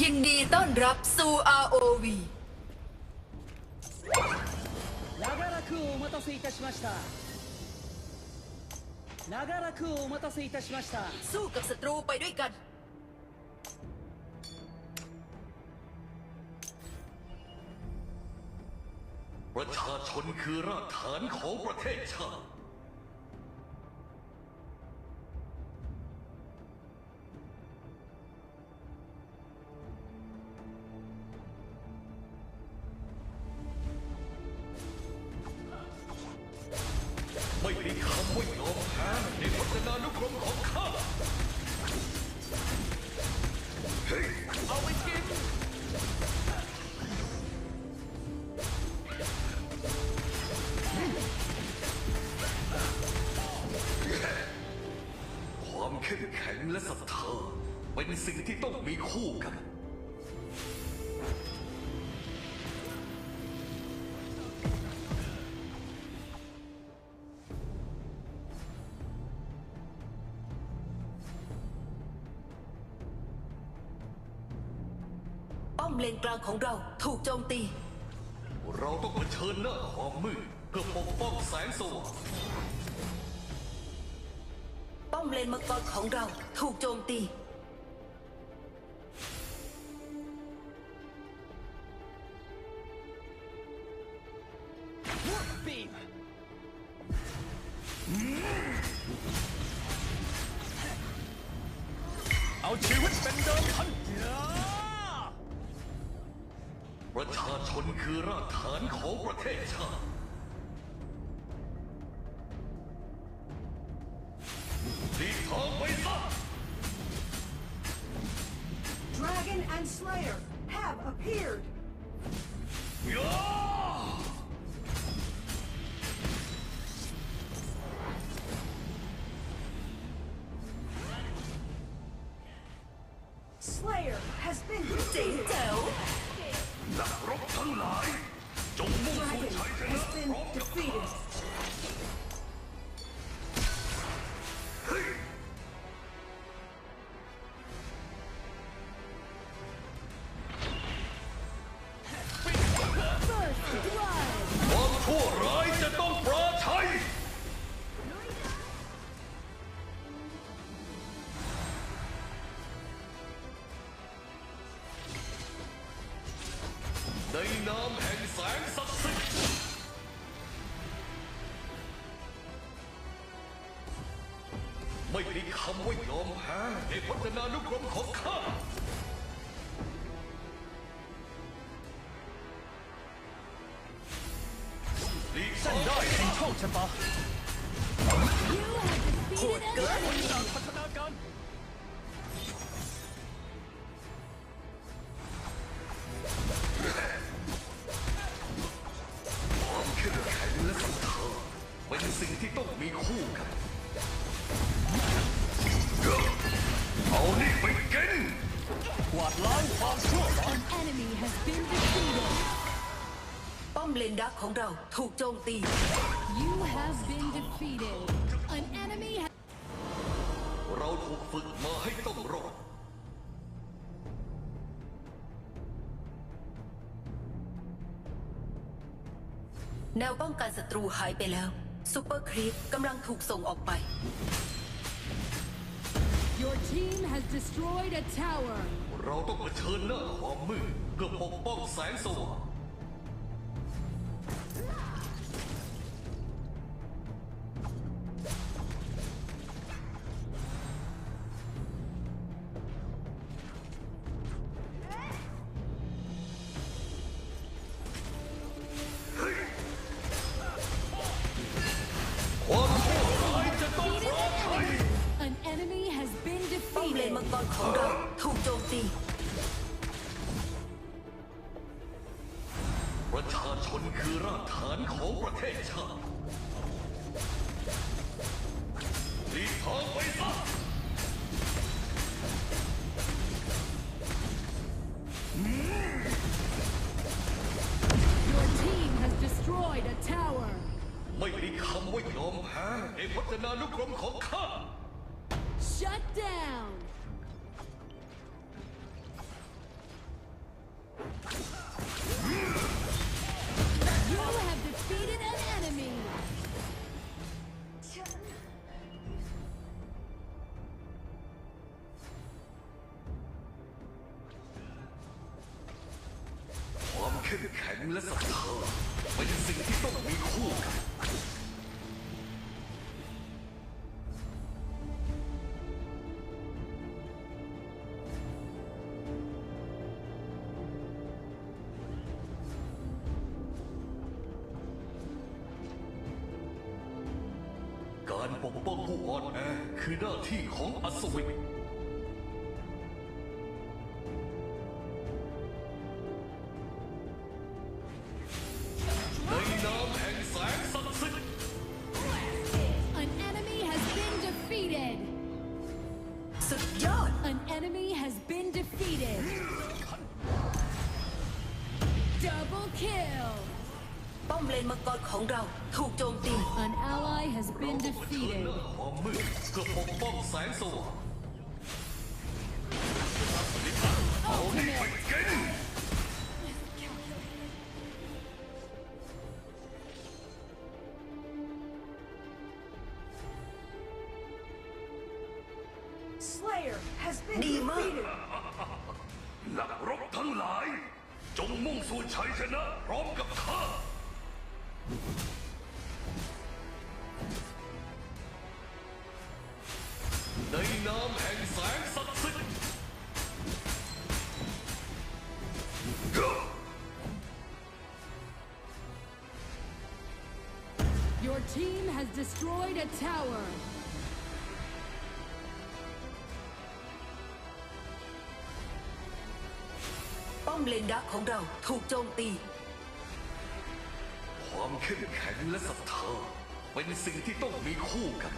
ยินดีต้อนรับสู่ ROV 長らくお待たせいたしました長らくお待たせいたしました สู้กับศัตรูไปด้วยกัน ประชาชนคือรากฐานของประเทศชาติ คมของข้าเฮ้เอาไปกินความเข้มแข็งและศรัทธาเป็นสิ่งที่ต้องมีคู่กัน นกลางของเราถูกโจมตี เราต้องเผชิญหน้าความมืดเพื่อปกป้องแสงสว่างป้อมเลนมังกรของเราถูกโจมตี ประชาชนคือรากฐานของประเทศชาติดีทางไปซะ Dragon and Slayer have appeared. ยา Slayer has been เจ๋ง defeated. แจ๋วนักรบทั้งหลาย จงมุ่งสู่ Dragon ชัยชนะ has been พร้อมกับข้า นพจนานุกรมของข้าหลีกเส้เส้นนได้ได้แห่งโชคชะตาโหดเกินต่างพัฒนาการ ป้อมเลนดักของเราถูกโจมตี You have been defeated. An enemy has เราถูกฝึกมาให้ต้องรอด แนวป้องกันศัตรูหายไปแล้วซูเปอร์ครีปกำลังถูกส่งออกไป your team has destroyed a tower. เราต้องเผชิญหน้าความมืดเพื่อปกป้องแสงสว่าง อมเลน defeated. มังกรของเราถูกโจมตีประชาชนคือรากฐานของประเทศชาติหลีกทางไปซะ Your team has destroyed a tower. ไม่มีคำว่ายอมแพ้ในพจนานุกรมของข้า Shut down. เข้มแข็งและศรัทธาเป็นสิ่งที่ต้องมีคู่กันการปกป้องผู้อ่อนแอคือหน้าที่ของอัศวิน defeated. หน้าความมืดเพื่อปกป้องแสงสว่างเอานี่ไปกิน Slayer has been ดีมาก defeated. นักรบทั้งหลาย จงมุ่งสู่ชัยชนะพร้อมกับข้า destroyed a tower. ป้อมเลนดักของเราถูกโจมตีความเข้มแข็งและศรัทธาเป็นสิ่งที่ต้องมีคู่กัน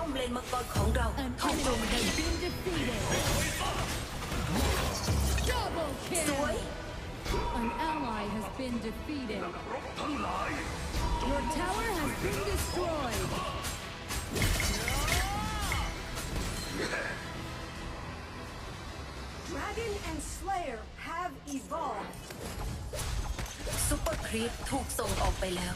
ป้อมเลนมังกรของเรา An ถูกโจม enemy ตี has been defeated. Double สวย kill. An ally has been defeated. รบทั้งหลาย Your tower has been destroyed. Dragon and Slayer have evolved. ซุปเปอร์ครีปถูกส่งออกไปแล้ว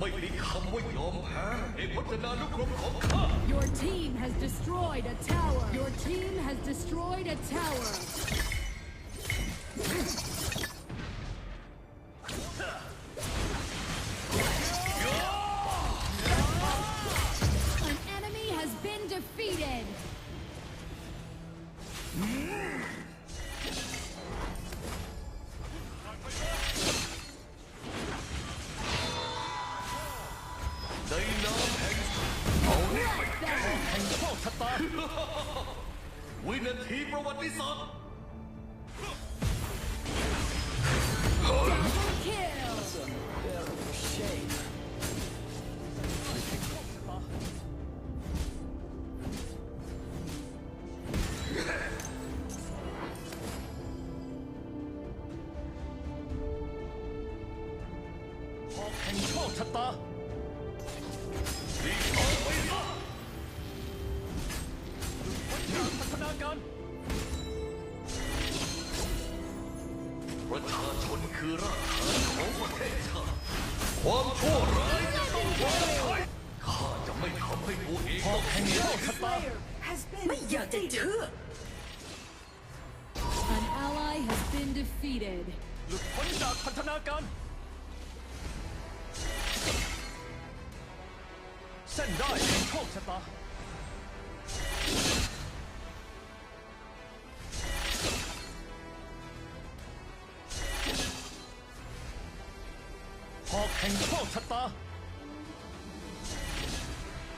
ไม่มีคำว่ายอมแพ้ในพจนานุกรมของข้า Your team has destroyed a tower. Your team has destroyed a tower. ตาที่เอาไปซะพัฒนาการประชาชนคือรากฐานของประเทศชาติความชั่วร้ายจะต้องปราชัยข้าจะไม่ทำให้ตัวเองหอกแห่งโชคชะตา Slayer has been ไม่อยากจะ defeated. เชื่อ An ally has been defeated. หลุดพ้นจากพัฒนาการ เส้นได้แห่งโชคชะตาหอกแห่งโชคชะตา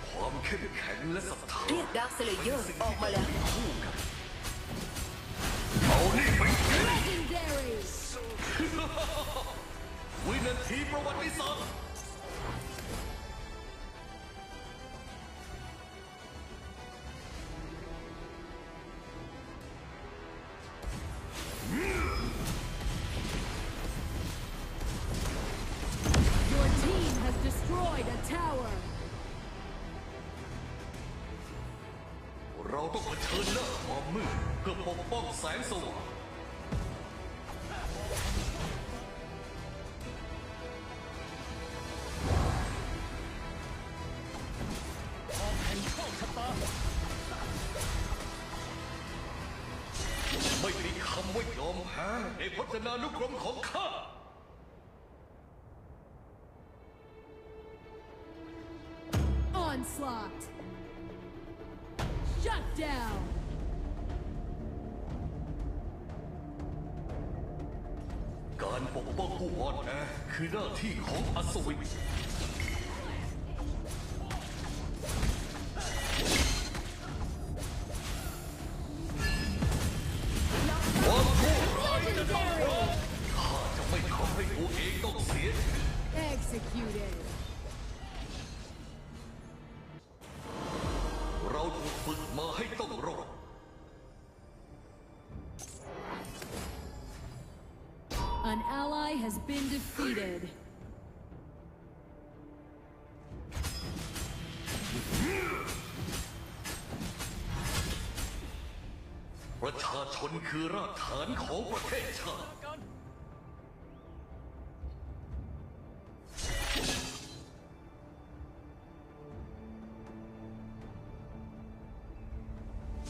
ความเข้มแข็งและศรัทธาเรียกดาร์คเซเลเยอร์ออกมาแล้วคู่กันเอานี่ไปกิน Legendary. วินาทีประวัติศาสตร์ ต้องเผชิญหน้าความมืดเพื่อปกป้องแสงสว่างหอกแห่งโชคชะตาไม่มีคำว่ายอมแพ้ในพจนานุกรมของข้า Onslaught! Shut down! การปกป้องผู้อ่อนแอคือหน้าที่ของอัศวิน been defeated. ประชาชนคือรากฐานของประเทศชาติ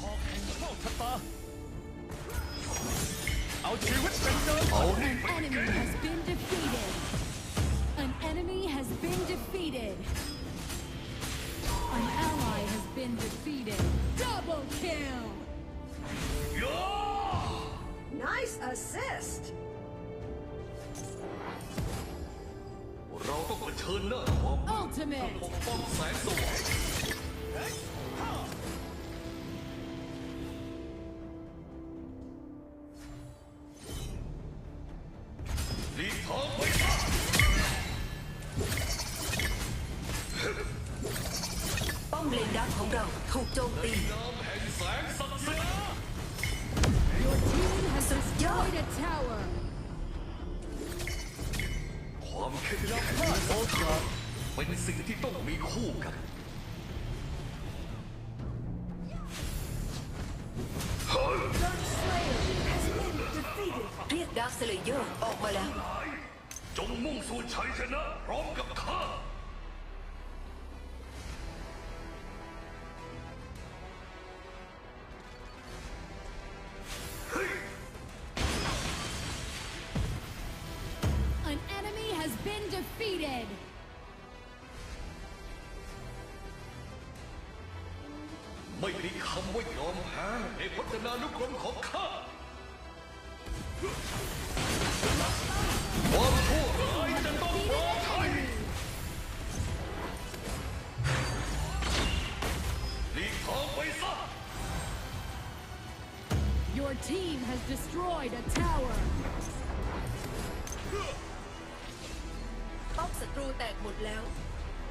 หอกแห่งโชคชะตาเอาชีวิตเป็นเดิมเอานี่ An enemy has been been defeated. Double kill! ย่า Nice assist. เราต้องเผชิญหน้าความมืด Ultimate! ปกป้องแสงสว่าง ที่ต้องมีคู่กันเรียกดาร์คสเลเยอร์ออกมาแล้ว จงมุ่งสู่ชัยชนะพร้อมกับข้า An enemy has been defeated. ไม่มีคำว่ายอมแพ้ในพจนานุกรมของข้าความชั่วร้ายจะต้องปลอดภัยหลีกทางไปซะ Your team has destroyed a tower. ป้อมศัตรูแตกหมดแล้ว